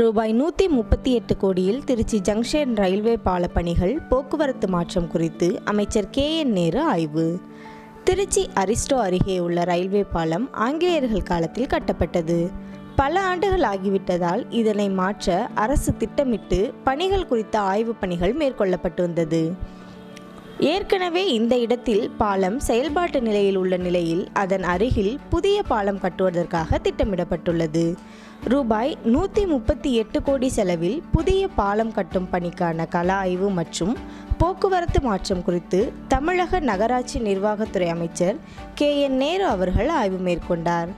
ரூபாய் நூற்றி முப்பத்தி எட்டு கோடியில் திருச்சி ஜங்ஷன் ரயில்வே பால பணிகள் போக்குவரத்து மாற்றம் குறித்து அமைச்சர் கே என் நேரு ஆய்வு. திருச்சி அரிஸ்டோ அருகே உள்ள ரயில்வே பாலம் ஆங்கிலேயர்கள் காலத்தில் கட்டப்பட்டது. பல ஆண்டுகள் ஆகிவிட்டதால் இதனை மாற்ற அரசு திட்டமிட்டு பணிகள் குறித்த ஆய்வுப் பணிகள் மேற்கொள்ளப்பட்டு வந்தது. ஏற்கனவே இந்த இடத்தில் பாலம் செயல்பாட்டு நிலையில் உள்ள நிலையில் அதன் அருகில் புதிய பாலம் கட்டுவதற்காக திட்டமிடப்பட்டுள்ளது. ரூபாய் நூற்றி முப்பத்தி எட்டு கோடி செலவில் புதிய பாலம் கட்டும் பணிக்கான கள ஆய்வு மற்றும் போக்குவரத்து மாற்றம் குறித்து தமிழக நகராட்சி நிர்வாகத்துறை அமைச்சர் கே என் நேரு அவர்கள் ஆய்வு மேற்கொண்டார்.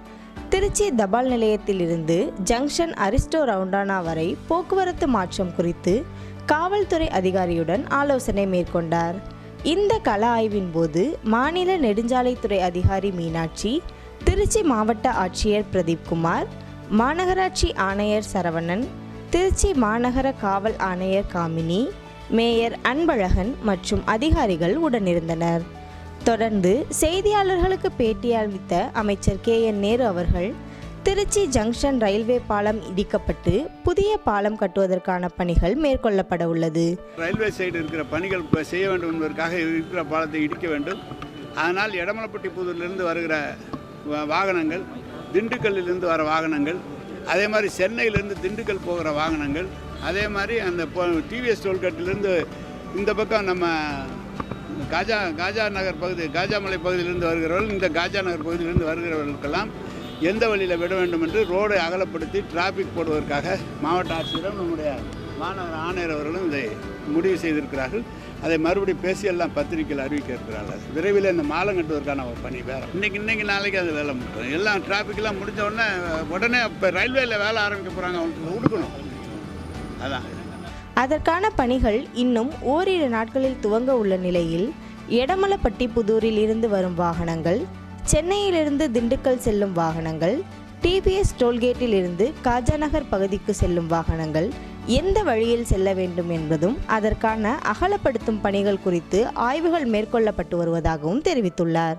திருச்சி தபால் நிலையத்திலிருந்து ஜங்ஷன் அரிஸ்டோ ரவுண்டானா வரை போக்குவரத்து மாற்றம் குறித்து காவல்துறை அதிகாரியுடன் ஆலோசனை மேற்கொண்டார். இந்த கள ஆய்வின் போது மாநில நெடுஞ்சாலைத்துறை அதிகாரி மீனாட்சி திருச்சி மாவட்ட ஆட்சியர் பிரதீப்குமார் மாநகராட்சி ஆணையர் சரவணன் திருச்சி மாநகர காவல் ஆணையர் காமினி மேயர் அன்பழகன் மற்றும் அதிகாரிகள் உடனிருந்தனர். தொடர்ந்து செய்தியாளர்களுக்கு பேட்டியளித்த அமைச்சர் கே. என். நேரு அவர்கள் திருச்சி ஜங்ஷன் ரயில்வே பாலம் இடிக்கப்பட்டு புதிய பாலம் கட்டுவதற்கான பணிகள் மேற்கொள்ளப்பட உள்ளது. ரயில்வே சைடு இருக்கிற பணிகள் செய்ய வேண்டும் என்பதற்காக இருக்கிற பாலத்தை இடிக்க வேண்டும். அதனால் எடமலப்பட்டி புதூரிலிருந்து வருகிற வாகனங்கள் திண்டுக்கல்லிருந்து வர வாகனங்கள் அதே மாதிரி சென்னையிலேருந்து திண்டுக்கல் போகிற வாகனங்கள் அதே மாதிரி அந்த டிவிஎஸ் டோல்கட்டிலேருந்து இந்த பக்கம் நம்ம காஜா காஜா நகர் பகுதி காஜாமலை பகுதியிலிருந்து வருகிறவர்கள் இந்த காஜா நகர் பகுதியிலிருந்து வருகிறவர்களுக்கெல்லாம் எந்த வழியில் விட வேண்டும் என்று ரோடை அகலப்படுத்தி டிராஃபிக் போடுவதற்காக மாவட்ட ஆட்சியரும் நம்முடைய மாநகர ஆணையர் அவர்களும் இதை முடிவு செய்திருக்கிறார்கள். அதை மறுபடியும் பேசி எல்லாம் பத்திரிகையில் அறிவிக்க இருக்கிறார்கள் விரைவில் இந்த மாலம் கட்டுவதற்கான ஒரு பணி வேறு. இன்றைக்கி இன்னைக்கு நாளைக்கு அது வேலை முடியும் எல்லாம் டிராஃபிக்லாம் முடிஞ்ச உடனே உடனே இப்போ ரயில்வேல வேலை ஆரம்பிக்க போகிறாங்க அவங்களுக்கு கொடுக்கணும் அதான். அதற்கான பணிகள் இன்னும் ஓரிரு நாட்களில் துவங்க உள்ள நிலையில் எடமலப்பட்டி புதூரில் இருந்து வரும் வாகனங்கள் சென்னையிலிருந்து திண்டுக்கல் செல்லும் வாகனங்கள் டிபிஎஸ் டோல்கேட்டில் இருந்து காஜாநகர் பகுதிக்கு செல்லும் வாகனங்கள் எந்த வழியில் செல்ல வேண்டும் என்பதும் அதற்கான அகலப்படுத்தும் பணிகள் குறித்து ஆய்வுகள் மேற்கொள்ளப்பட்டு வருவதாகவும் தெரிவித்துள்ளார்.